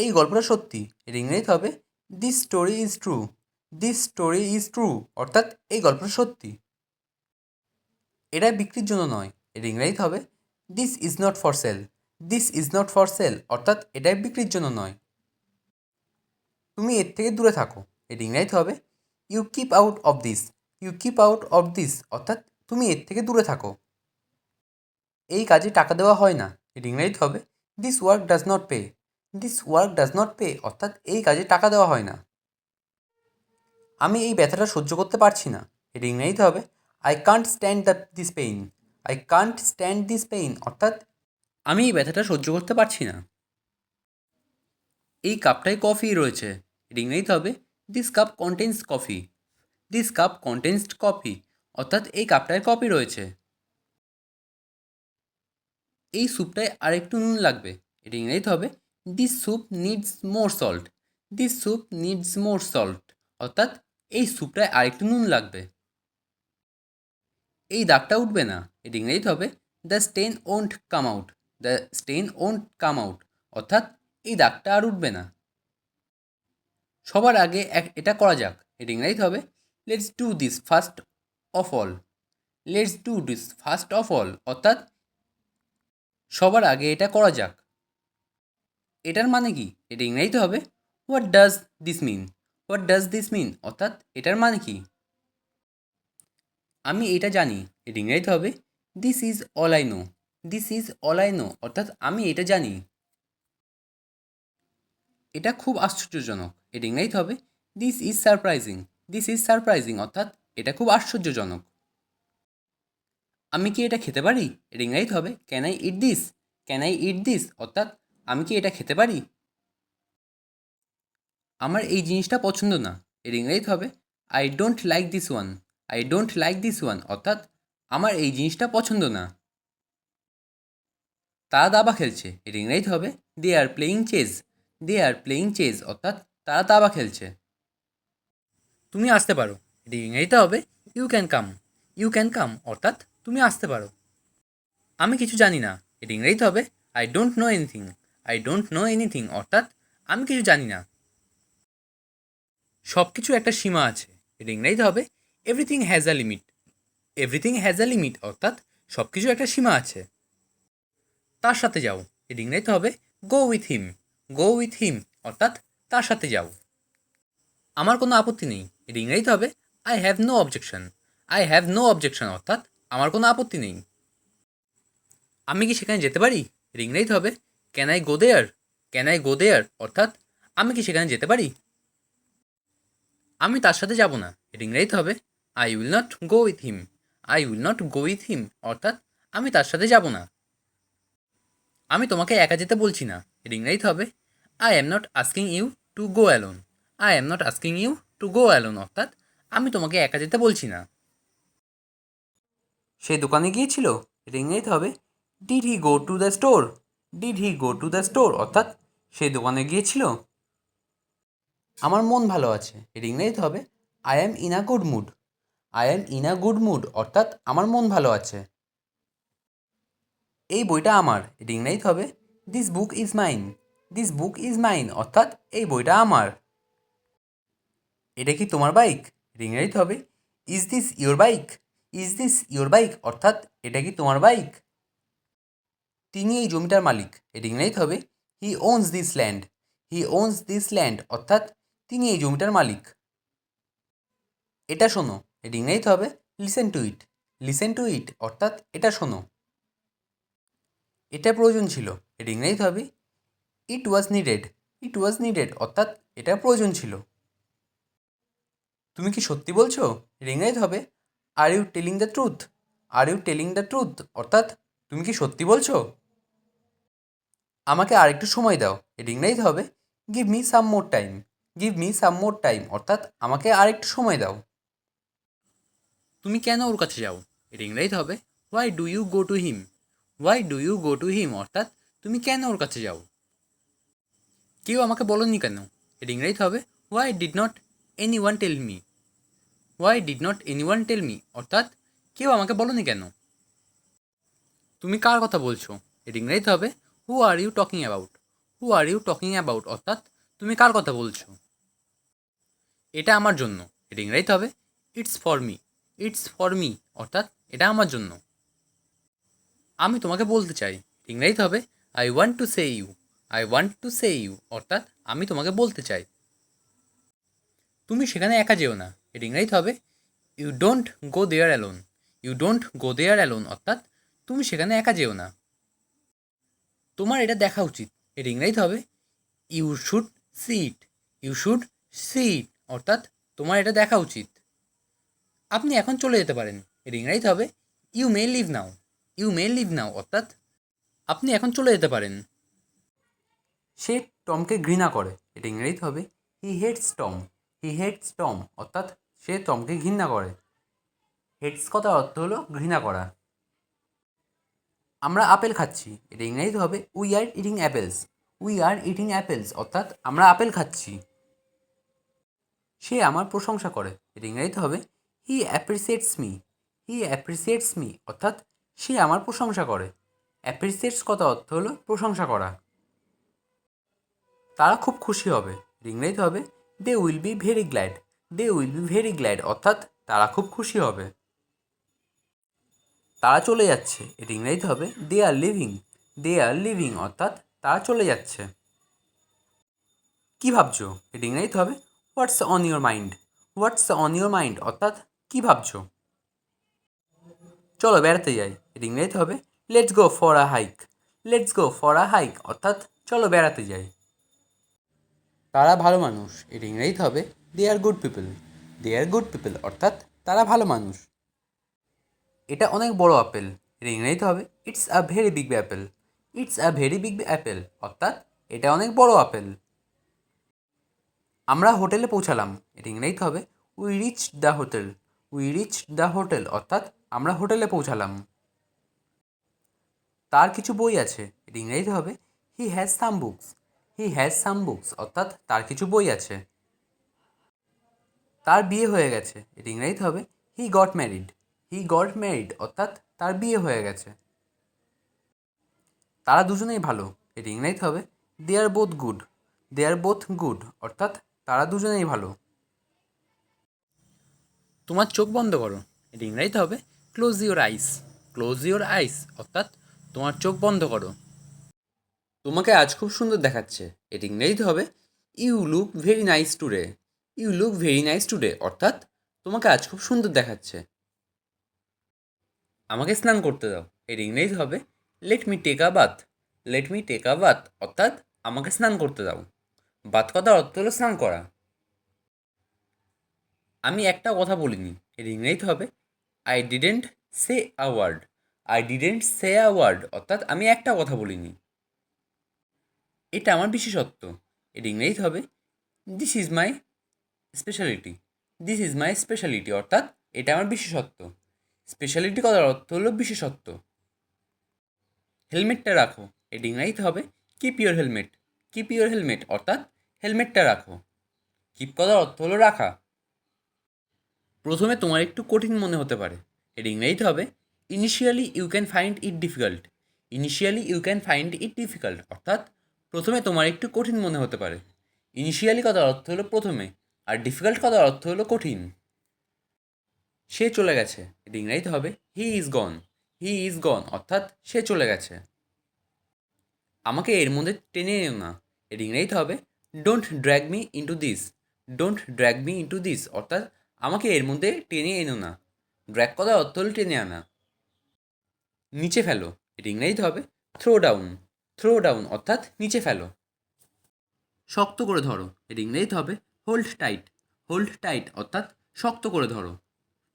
এই গল্পটা সত্যি। ইংরেজিতে হবে this story is true this story is true অর্থাৎ এই গল্পটা সত্যি। এটা বিক্রির জন্য নয়, এর ইংরেজিতে হবে this is not for sale this is not for sale অর্থাৎ এটা বিক্রির জন্য নয়। তুমি এর থেকে দূরে থাকো, এর ইংরেজিতে হবে you keep out of this you keep out of this অর্থাৎ তুমি এর থেকে দূরে থাকো। এই কাজে টাকা দেওয়া হয় না, এর ইংরেজিতে হবে this work does not pay this work does not pay অর্থাৎ এই কাজে টাকা দেওয়া হয় না। আমি এই ব্যথাটা সহ্য করতে পারছি না। এর ইংরেজিতে হবে I can't stand the this pain I can't stand this pain অর্থাৎ আমি এই ব্যথাটা সহ্য করতে পারছি না। এই কাপটায় কফি রয়েছে। এর ইংরেজিতে হবে this cup contains coffee this cup contains coffee অর্থাৎ এই কাপটায় কফি রয়েছে। এই স্যুপটায় আরেকটু নুন লাগবে। এর ইংরেজিতে হবে this soup needs more salt this soup needs more salt অর্থাৎ এই স্যুপটায় আরেকটু নুন লাগবে। এই দাগটা উঠবে না। এর ইংরেজিতে হবে the stain won't come out the stain won't come out অর্থাৎ এই দাগটা আর উঠবে না। সবার আগে এক, এটা করা যাক। এর ইংরেজিতে হবে let's do this first of all let's do this first of all অর্থাৎ সবার আগে এটা করা যাক। এটার মানে কি? এটা ইংরেজিতে হবে what does this mean what does this mean অর্থাৎ এটার মানে কি? আমি এটা জানি এর ইংরেজিতে হবে this is all I know this is all I know অর্থাৎ আমি এটা জানি। এটা খুব আশ্চর্যজনক এর ইংরেজিতে হবে this is surprising this is surprising অর্থাৎ এটা খুব আশ্চর্যজনক। আমি কি এটা খেতে পারি? এর ইংরেজিতে হবে can I eat this can I eat this অর্থাৎ আমি কি এটা খেতে পারি? আমার এই জিনিসটা পছন্দ না। এর ইংরেজিতে হবে I don't like this one I don't like this one অর্থাৎ আমার এই জিনিসটা পছন্দ না। তারা দাবা খেলছে। এর ইংরেজিতে হবে they are playing chess they are playing chess অর্থাৎ তারা দাবা খেলছে। তুমি আসতে পারো। এর ইংরেজিতে হবে you can come you can come অর্থাৎ তুমি আসতে পারো। আমি কিছু জানি না। এর ইংরেজিতে হবে I don't know anything I don't know anything অর্থাৎ আমি কিছু জানি না। সব কিছু একটা সীমা আছে ইংরেজিতে হবে everything has a limit everything has a limit অর্থাৎ সব কিছু একটা সীমা আছে। তার সাথে যাও এর ইংরেজিতে হবে গো with him go with him অর্থাৎ তার সাথে যাও। আমার কোনো আপত্তি নেই এর ইংরেজিতে হবে I have no objection I have no objection অর্থাৎ আমার কোনো আপত্তি নেই। আমি কি সেখানে যেতে পারি? ইংরেজিতে হবে can I go there can I go there অর্থাৎ, আমি কি সেখানে যেতে পারি? আমি তার সাথে যাব না। এর ইংরেজিতে হবে I will not go with him I will not go with him অর্থাৎ, আমি তার সাথে যাব না। আমি তোমাকে একা যেতে বলছি না। এর ইংরেজিতে হবে I am not asking you to go alone I am not asking you to go alone অর্থাৎ, আমি তোমাকে একা যেতে বলছি না। সে দোকানে গিয়েছিল। এর ইংরেজিতে হবে did he go to the store did he go to the store অর্থাৎ সে দোকানে গিয়েছিল। আমার মন ভালো আছে। ইংরেজিতে হবে। I am in a good mood I am in a good mood অর্থাৎ আমার মন ভালো আছে। এই বইটা আমার। ইংরেজিতে হবে। This book is mine this book is mine অর্থাৎ এই বইটা আমার। এটা কি তোমার বাইক ইংরেজিতে হবে। Is this your bike is this your bike অর্থাৎ এটা কি তোমার বাইক তিনি এই জমিটার মালিক। এর ইংরেজিতে হবে। He owns this land he owns this land অর্থাৎ তিনি এই জমিটার মালিক। এটা শোনো এর ইংরেজিতে হবে। Listen to it listen to it অর্থাৎ এটা শোনো। এটা প্রয়োজন ছিল এর ইংরেজিতে হবে। ইট ওয়াজ নিডেড ইট ওয়াজ নিডেড অর্থাৎ এটা প্রয়োজন ছিল। তুমি কি সত্যি বলছো? এর ইংরেজিতে হবে। Are you telling the truth are you telling the truth অর্থাৎ তুমি কি সত্যি বলছো? আমাকে আরেকটু সময় দাও। এর ইংরেজিতে হবে। Give me some more time give me some more time অর্থাৎ আমাকে আরেকটু সময় দাও। তুমি কেন ওর কাছে যাও? এর ইংরেজিতে হবে। Why do you go to him why do you go to him অর্থাৎ তুমি কেন ওর কাছে যাও? কেউ আমাকে বলনি কেন? এর ইংরেজিতে হবে। Why did not anyone tell me why did not anyone tell me অর্থাৎ কেউ আমাকে বলনি কেন? তুমি কার কথা বলছো? এর ইংরেজিতে হবে। Who are you talking about who are you talking about অর্থাৎ তুমি কার কথা বলছো? এটা আমার জন্য। এটা ইংরাজিতে হবে it's for me it's for me অর্থাৎ এটা আমার জন্য। আমি তোমাকে বলতে চাই। ইংরাজিতে হবে I want to say you I want to say you অর্থাৎ আমি তোমাকে বলতে চাই। তুমি সেখানে একা যেও না। এটা ইংরাজিতে হবে you don't go there alone you don't go there alone অর্থাৎ তুমি সেখানে একা যেও না। তোমার এটা দেখা উচিত। এটা ইংরাজিতে হবে you should see it you should see it অর্থাৎ তোমার এটা দেখা উচিত। আপনি এখন চলে যেতে পারেন। এর ইংরাজিতে হবে you may leave now you may leave now অর্থাৎ আপনি এখন চলে যেতে পারেন। সে টমকে ঘৃণা করে। এটা ইংরেজিতে হবে he hates Tom he hates Tom অর্থাৎ সে টমকে ঘৃণা করে। হেটস কথার অর্থ হলো ঘৃণা করা। আমরা আপেল খাচ্ছি। এটা ইংরেজিতে হবে we are eating apples we are eating apples অর্থাৎ আমরা আপেল খাচ্ছি। সে আমার প্রশংসা করে। এটা ইংরেজিতে হবে he appreciates me he appreciates me অর্থাৎ সে আমার প্রশংসা করে। অ্যাপ্রিসিয়েটস কথা অর্থ হলো? প্রশংসা করা। তারা খুব খুশি হবে। ইংরেজিতে হবে they will be very glad they will be very glad অর্থাৎ তারা খুব খুশি হবে। তারা চলে যাচ্ছে। এটা ইংরেজিতে হবে they R living they R living অর্থাৎ তারা চলে যাচ্ছে। কী ভাবছ? এটা ইংরেজিতে হবে what's on your mind what's on your mind অর্থাৎ, কী ভাবছ? চলো বেড়াতে যাই। এটা ইংরেজিতে হবে let's go for a hike let's go for a hike অর্থাৎ, চলো বেড়াতে যাই। তারা ভালো মানুষ। এটা ইংরেজিতে হবে they are good people they are good people অর্থাৎ, তারা ভালো মানুষ। এটা অনেক বড় আপেল। এটা ইংরেজিতে হবে it's a very big apple it's a very big apple অর্থাৎ এটা অনেক বড় আপেল। আমরা হোটেলে পৌঁছালাম। এটা ইংরেজিতে হবে we reach the hotel we reach the hotel অর্থাৎ আমরা হোটেলে পৌঁছালাম। তার কিছু বই আছে। এটা ইংরেজিতে হবে he has some books he has some books অর্থাৎ তার কিছু বই আছে। তার বিয়ে হয়ে গেছে। এটা ইংরেজিতে হবে he got married he got married অর্থাৎ তার বিয়ে হয়ে গেছে। তারা দুজনেই ভালো, এটা ইংরেজিতে হবে। They are both good they are both good অর্থাৎ তারা দুজনেই ভালো। তোমার চোখ বন্ধ করো, এটা ইংরেজিতে হবে। Close your eyes close your eyes অর্থাৎ তোমার চোখ বন্ধ করো। তোমাকে আজ খুব সুন্দর দেখাচ্ছে, এটা ইংরেজিতে হবে। You look very nice today you look very nice today অর্থাৎ তোমাকে আজ খুব সুন্দর দেখাচ্ছে। আমাকে স্নান করতে দাও। এর ইংরেজি হবে। Let me take a bath let me take a bath অর্থাৎ আমাকে স্নান করতে দাও। বাথ কথার অর্থ হলো স্নান করা। আমি একটা কথা বলিনি। এর ইংরেজিতে হবে। I didn't say a word I didn't say a word অর্থাৎ আমি একটা কথা বলিনি। এটা আমার বিশেষত্ব। এর ইংরেজিতে হবে। This is my speciality this is my speciality অর্থাৎ এটা আমার বিশেষত্ব। স্পেশালিটি কথার অর্থ হলো বিশেষত্ব। হেলমেটটা রাখো। এর ইংরাজিতে হবে। Keep your helmet keep your helmet অর্থাৎ হেলমেটটা রাখো। কিপ কথার অর্থ হলো রাখা। প্রথমে তোমার একটু কঠিন মনে হতে পারে। এর ইংরেজিতে হবে। Initially you can find it difficult initially you can find it difficult অর্থাৎ প্রথমে তোমার একটু কঠিন মনে হতে পারে। ইনিশিয়ালি কথার অর্থ হলো প্রথমে। আর ডিফিকাল্ট কথার অর্থ হলো কঠিন। সে চলে গেছে। এটা ইংরাজিতে হবে he is gone he is gone অর্থাৎ সে চলে গেছে। আমাকে এর মধ্যে টেনে এনো না। এর ইংরাজিতে হবে don't drag me into this don't drag me into this অর্থাৎ আমাকে এর মধ্যে টেনে এনো না। ড্র্যাগ কথার অর্থ হলো টেনে আনা। নিচে ফেলো। এর ইংরাজিতে হবে থ্রো ডাউন থ্রো ডাউন অর্থাৎ নিচে ফেলো। শক্ত করে ধরো। এর ইংরেজিতে হবে হোল্ড টাইট হোল্ড টাইট অর্থাৎ শক্ত করে ধরো।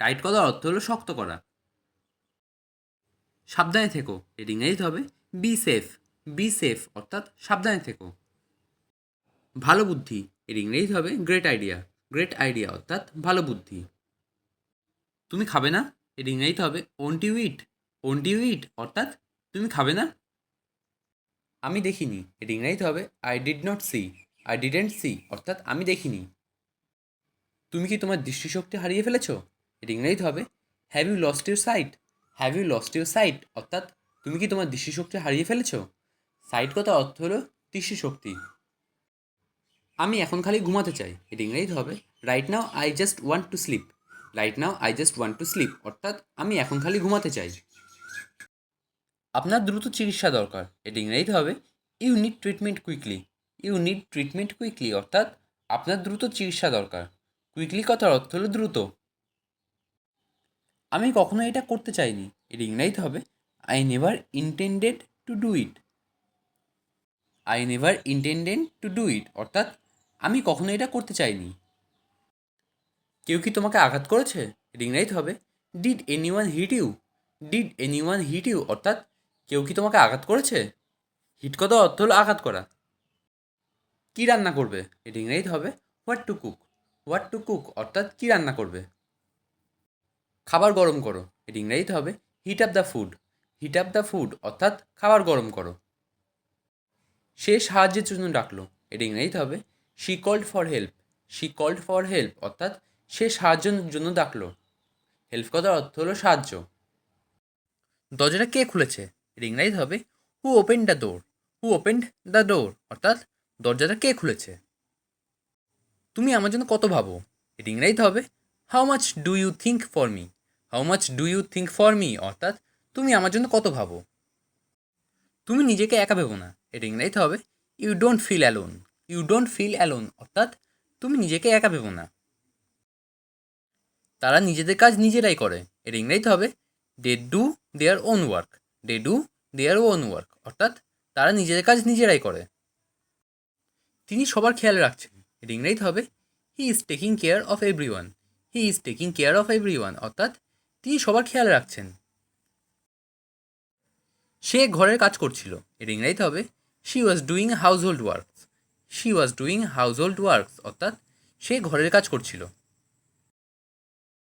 টাইট করার অর্থ হলো শক্ত করা। সাবধানে থেকো এর ইংরেজিতে হবে। বি সেফ বি সেফ অর্থাৎ সাবধানে থেকো। ভালো বুদ্ধি এর ইংরেজিতে হবে। গ্রেট আইডিয়া গ্রেট আইডিয়া অর্থাৎ ভালো বুদ্ধি। তুমি খাবে না? এর ইংরেজিতে হবে। Won't you eat won't you eat অর্থাৎ তুমি খাবে না? আমি দেখিনি। এর ইংরেজিতে হবে। I did not see I didn't see অর্থাৎ আমি দেখিনি। তুমি কি তোমার দৃষ্টিশক্তি হারিয়ে ফেলেছো? এর ইংরেজিতে হবে। Have you lost your sight have you lost your sight অর্থাৎ, তুমি কি তোমার দৃষ্টিশক্তি হারিয়ে ফেলেছ? সাইট কথা অর্থ হলো দৃষ্টিশক্তি। আমি এখন খালি ঘুমাতে চাই। এটা ইংরেজিতে হবে। Right now I just want to sleep right now I just want to sleep অর্থাৎ, আমি এখন খালি ঘুমাতে চাই। আপনার দ্রুত চিকিৎসা দরকার। এটা ইংরেজিতে হবে। You need treatment quickly you need treatment quickly অর্থাৎ, আপনার দ্রুত চিকিৎসা দরকার। কুইকলি কথার অর্থ হলো দ্রুত। আমি কখনো এটা করতে চাইনি। এটা ইংরেজিতে হবে। I never intended to do it I never intended to do it অর্থাৎ আমি কখনো এটা করতে চাইনি। কেউ কি তোমাকে আঘাত করেছে? ইংরেজিতে হবে। Did anyone hit you did anyone hit you অর্থাৎ কেউ কি তোমাকে আঘাত করেছে? হিট কথা অর্থ হলো আঘাত করা। কী রান্না করবে? এটা ইংরেজিতে হবে। What to cook what to cook অর্থাৎ কী রান্না করবে? খাবার গরম করো। এটা ইংরেজিতে হবে heat up the food heat up the food অর্থাৎ খাবার গরম করো। সে সাহায্যের জন্য ডাকলো। এটা ইংরেজিতে হবে she called for help she called for help অর্থাৎ সে সাহায্যের জন্য ডাকলো। হেল্প কথার অর্থ হলো সাহায্য। দরজাটা কে খুলেছে? এটা ইংরেজিতে হবে who open the door who open the door অর্থাৎ দরজাটা কে খুলেছে? তুমি আমার জন্য কত ভাবো? এটা ইংরেজিতে হবে how much do you think for me how much do you think for me অর্থাৎ, তুমি আমার জন্য কত ভাবো? তুমি নিজেকে একা ভেবো না। এটা ইংরেজিতে হবে you don't feel alone you don't feel alone অর্থাৎ, তুমি নিজেকে একা ভেবো না। তারা নিজেদের কাজ নিজেরাই করে। এটা ইংরেজিতে হবে they do their own work they do their own work অর্থাৎ, তারা নিজেদের কাজ নিজেরাই করে। তিনি সবার খেয়াল রাখছেন। এটা ইংরেজিতে হবে he is taking care of everyone he is taking care of everyone অর্থাৎ তিনি সবার খেয়াল রাখছেন। সে ঘরের কাজ করছিল। এটা ইংরাইতে হবে she was doing household works she was doing household works অর্থাৎ সে ঘরের কাজ করছিল।